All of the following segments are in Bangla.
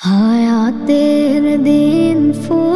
হায়াতের দিন ফুরালে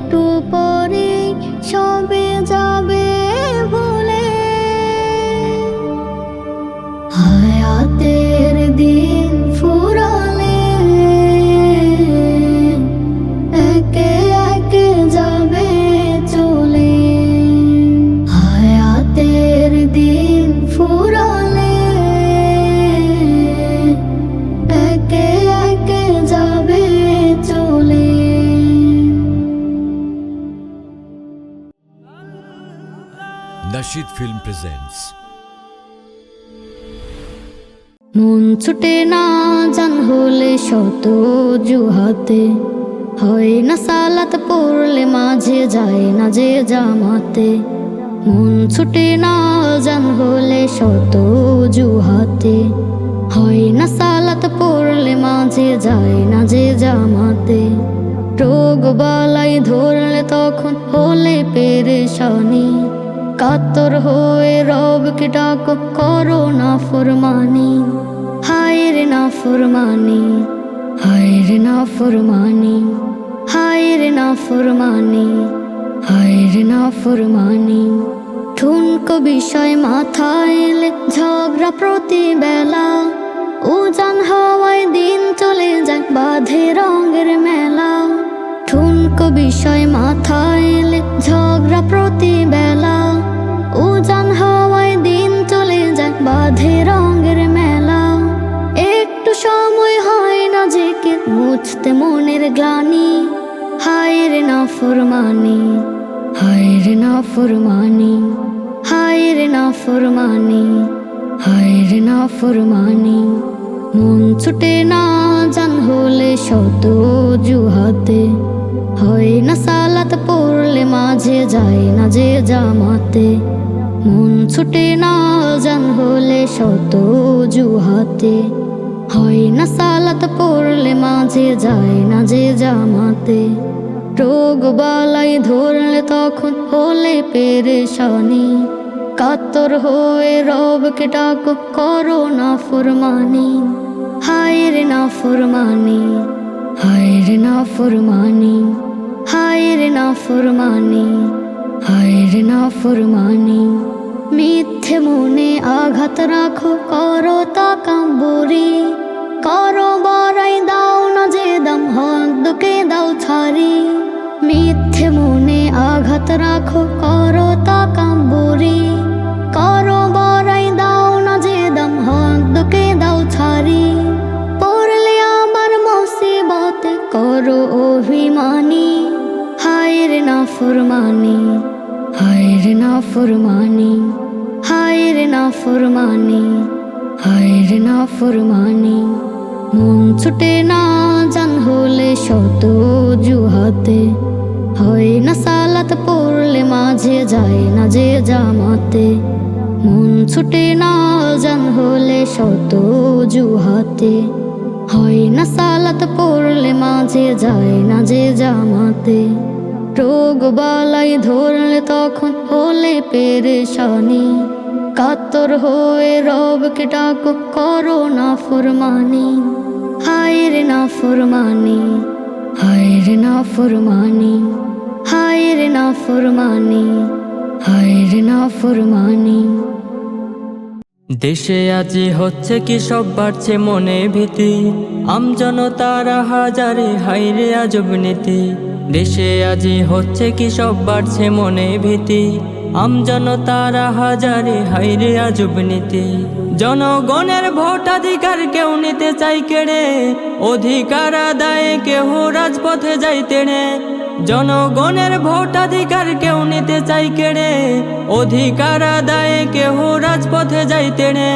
একটু Nashid Film presents. মন ছুটে না জান হলে শত জুহাতে। হয় না সালাত পড়লে মাঝে যায় না যে জামাতে। মন ছুটে না জান হলে শত জুহাতে। হয় না সালাত পড়লে মাঝে যায় না যে জামাতে। রোগ বালাই ধরলে তখন হলে পেরেশানি। কাতর হয়ে রবকে ডাকো করো না ফরমানি। হায় রে না ফুরমানি, হায় রে না ফরমানি, হায় রে না ফরমানি, হায় রে না ফরমানি। ঠুনকো বিষয় মাথায় এলে ঝগড়া প্রতি বেলা, উজান হাওয়ায় দিন চলে যায় বাঁধে রঙের মেলা। ঠুনকো বিষয় মাথায় এলে ঝগড়া প্রতি বাঁধে রঙের মেলা। একটু সময় হয় না যে কে মুছতে মনের গ্লানি। হায় রে না ফরমানি হায় রে না ফরমানি হায় রে না ফরমানি হায় রে না ফরমানি। মন ছুটে না জান হলে শত জুহাতে হয় না সালাত পড়লে মাঝে যায় না যে জামাতে। মন ছুটে না জান হলে শত জুহাতে। হয় না সালাত পড়লে মাঝে যায় না যে জামাতে। রোগ বালাই ধরলে তখন হলে পেরেশানি। কাতর হয়ে রবকে ডাকো, করো না ফরমানি। হায় রে না ফরমানি, হায় রে না ফরমানি। হায় রে না ফরমানি হায় রে না ফরমানি। মিথ্যে মনে আঘাত রাখো, করো তা কাম্বরি। করো বড়াই দাও না যে দাম হককে দাও ছাড়ি। মিথ্যে মনে আঘাত রাখো, করো তা কাম্বরি। করো বড়াই দাও না যে দাম হককে দাও ছাড়ি। পড়লে আমার মুসিবতে করো অভিমানী। হায় রে না ফরমানি হায় রে না ফরমানি হায় রে না ফরমানি হায় রে না ফরমানি মন ছুটে না জান হলে শত জুহাতে। হয় না সালাত পড়লে মাঝে যায় না যে জামাতে। মন ছুটে না জান হলে শত জুহাতে। হয় না সালাত পড়লে মাঝে যায় না যে জামাতে। রোগ বালাই ধরলে তখন হলে পেরেশানি। কাতর হয়ে রবকে ডাকো, করো না ফুরমানি। হায়ের না ফুরমানি হায় রে না ফরমানি হায় রে না ফরমানি হায় রে না ফরমানি। দেশে আজি হচ্ছে কি সব বাড়ছে মনে ভীতি। আমজনতারা হাজারে হাইরে আজব নীতি। দেশে আজি হচ্ছে কি সব বাড়ছে মনে ভীতি। আমজনতারা হাজারে হাইরে আজব নীতি। জনগণের ভোটাধিকার কেউ নিতে চাই কেড়ে, অধিকার আদায়ে কেহ রাজপথে যাইতে রে জনগণের ভোটাধিকার কেউ নিতে চাই কেড়ে, অধিকার আদায়ে কেহ রাজপথে যাইতে রে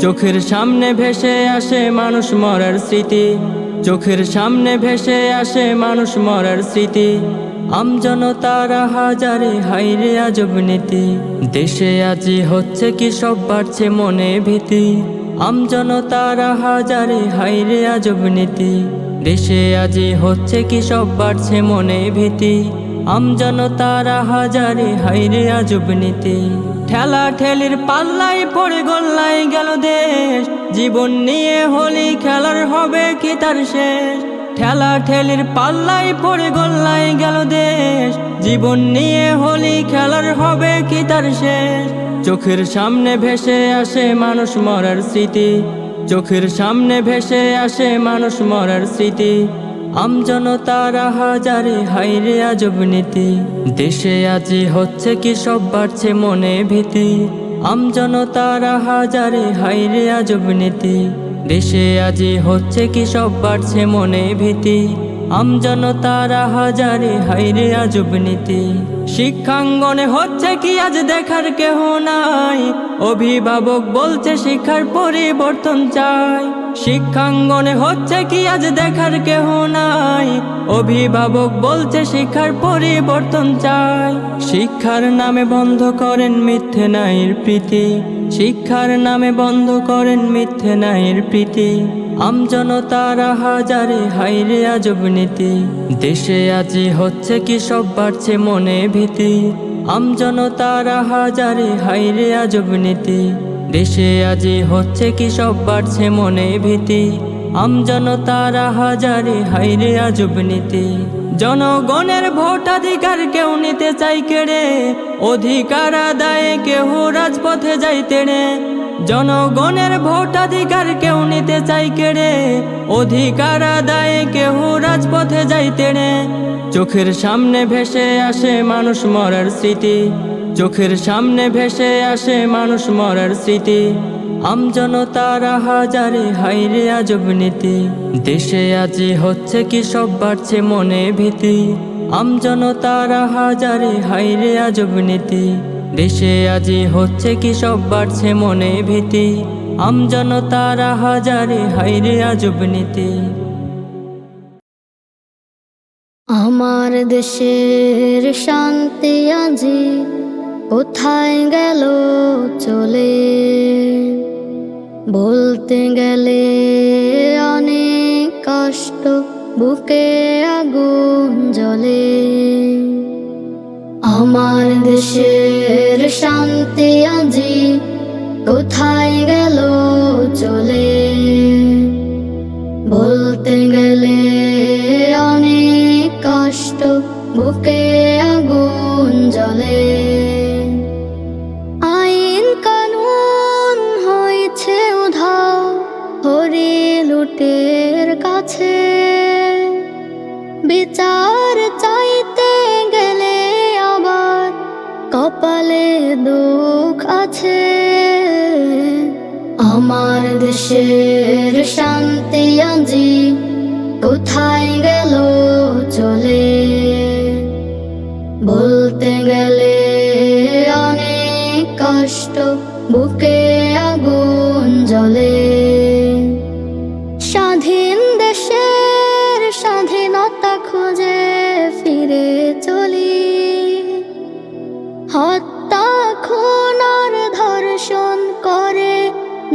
চোখের সামনে ভেসে আসে মানুষ মরার স্মৃতি। চোখের সামনে ভেসে আসে মানুষ মরার স্মৃতি। আমজনতারা হাজারে হাইরে আজব নীতি। দেশে আজি হচ্ছে কি সব বাড়ছে মনে ভীতি। আমজনতারা হাজারে হাইরে আজব নীতি। দেশে আজি হচ্ছে কি সব বাড়ছে মনে ভীতি। আমজনতারা হাজারে হাইরে আজব নীতি। ঠেলা ঠেলির পাল্লাই পড়ে গল্লাই গেল দেশ। জীবন নিয়ে হলি খেলার হবে কি তার শেষ? ঠেলা ঠেলির পাল্লাই পড়ে গল্লাই গেল দেশ। জীবন নিয়ে হলি খেলার হবে কি তার শেষ? চোখের সামনে ভেসে আসে মানুষ মরার স্মৃতি। চোখের সামনে ভেসে আসে মানুষ মরার স্মৃতি। আমজনতারা হাজারে হাইরে আজব নীতি। দেশে আজি হচ্ছে কি সব বাড়ছে মনে ভীতি। আমজনতারা হাজারে হাইরে আজব নীতি দেশে আজি হচ্ছে কি সব বাড়ছে মনে ভীতি। আমজনতারা হাজারে হাইরে আজব নীতি শিক্ষাঙ্গনে হচ্ছে কি আজ দেখার কেহ নাই। অভিভাবক বলছে শিক্ষার পরিবর্তন চাই। শিক্ষাঙ্গনে হচ্ছে কি আজ দেখার কেহ নাই? অভিভাবক বলছে, শিক্ষার পরিবর্তন চাই। শিক্ষার নামে বন্ধ করেন মিথ্যে নাইর প্রীতি। শিক্ষার নামে বন্ধ করেন মিথ্যে নাইর প্রীতি। আমজনতারা হাজারে হাইরে আজব নীতি। দেশে আজি হচ্ছে কি সব বাড়ছে মনে ভীতি। আমজনতারা হাজারে হাইরে আজব নীতি। দেশে আজি হচ্ছে কি সব বাড়ছে মনে ভীতি। আমজনতারা হাজারে হাইরে আজব নীতি। জনগণের ভোটাধিকার কেউ নিতে চাই কেড়ে, অধিকার আদায়ে কেহ রাজপথে যাইতে রে জনগণের ভোটাধিকার কেউ নিতে চাই কেড়ে, অধিকার আদায়ে কেহ রাজপথে যাইতে রে চোখের সামনে ভেসে আসে মানুষ মরার স্মৃতি। চোখের সামনে ভেসে আসে মানুষ মরার স্মৃতি। আমজনতারা হাজারে হাইরে আজব নীতি। দেশে আজি হচ্ছে কি সব বাড়ছে মনে ভীতি। আমজনতারা হাজারে হাইরে আজব নীতি। দেশে আজি হচ্ছে কি সব বাড়ছে মনে ভীতি। আমজনতারা হাজারে হাইরে আজব নীতি। আমার দেশের শান্তি আজি কোথায় গেল চলে? বলতে গেলে অনেক কষ্ট, বুকে আগুন জ্বলে। আমার দেশের শান্তি আজি কোথায় গেল চলে? বলতে গেলে অনেক কষ্ট, বুকে কপালে দুঃখ আছে। আমার দেশের শান্তি আজি কোথায় গেল চলে? বলতে গেলে অনেক কষ্ট, বুকে আগুন জ্বলে। স্বাধীন দেশের স্বাধীনতা খুঁজে ফিরে চলি।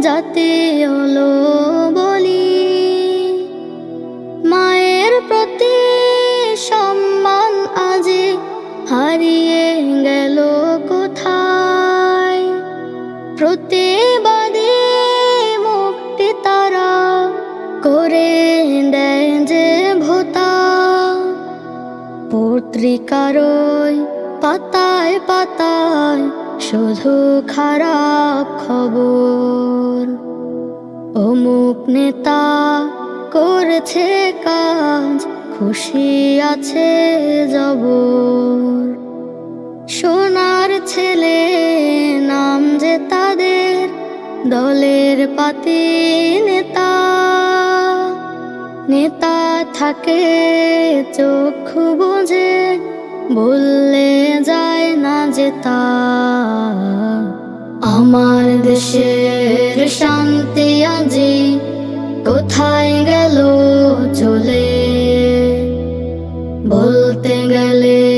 জাতি হলো বলি। মায়ের প্রতি সম্মান আজি হারিয়ে গেল কোথায়? প্রতিবাদী মুক্তি তারা করে দেয় যে ভোতা। পত্রিকার পাতায় পাতায় শুধু খারাপ খবর। অমুক নেতা করেছে কাজ, খুশি আছে জবর। সোনার ছেলে, নাম যে তাদের দলের পাতি নেতা। নেতা থাকে, চক্ষু বুঝে, বললে যায় না যে তা। আমার দেশের শান্তি আজি কোথায় গেল চলে? বলতে গেলে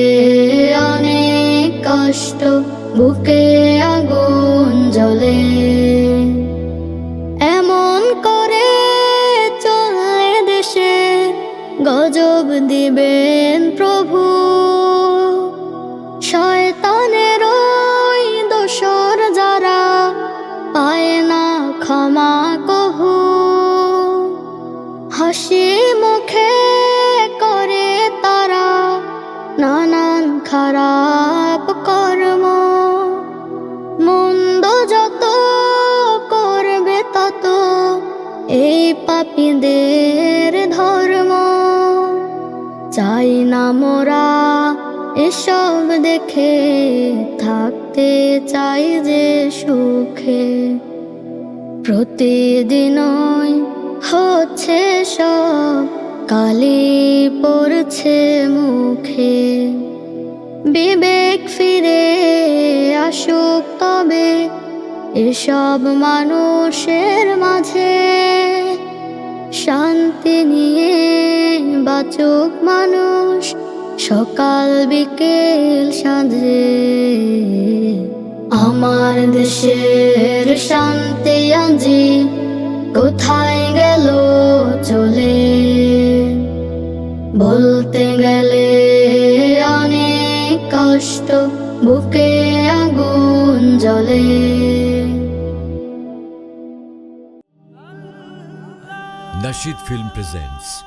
চাই না মোরা এসব দেখে থাকতে চাই যে সুখে। প্রতিদিনই হচ্ছে সব কালি পড়ছে মুখে। বিবেক ফিরে আসুক তবে এসব মানুষের মাঝে। শান্তি নিয়ে বাচুক মানুষ, সকাল বিকেল সাঁঝে। আমার দেশের শান্তি আজি কোথায় গেল চলে? বলতে গেলে অনেক কষ্ট, বুকে আগুন জ্বলে। Nashid Film presents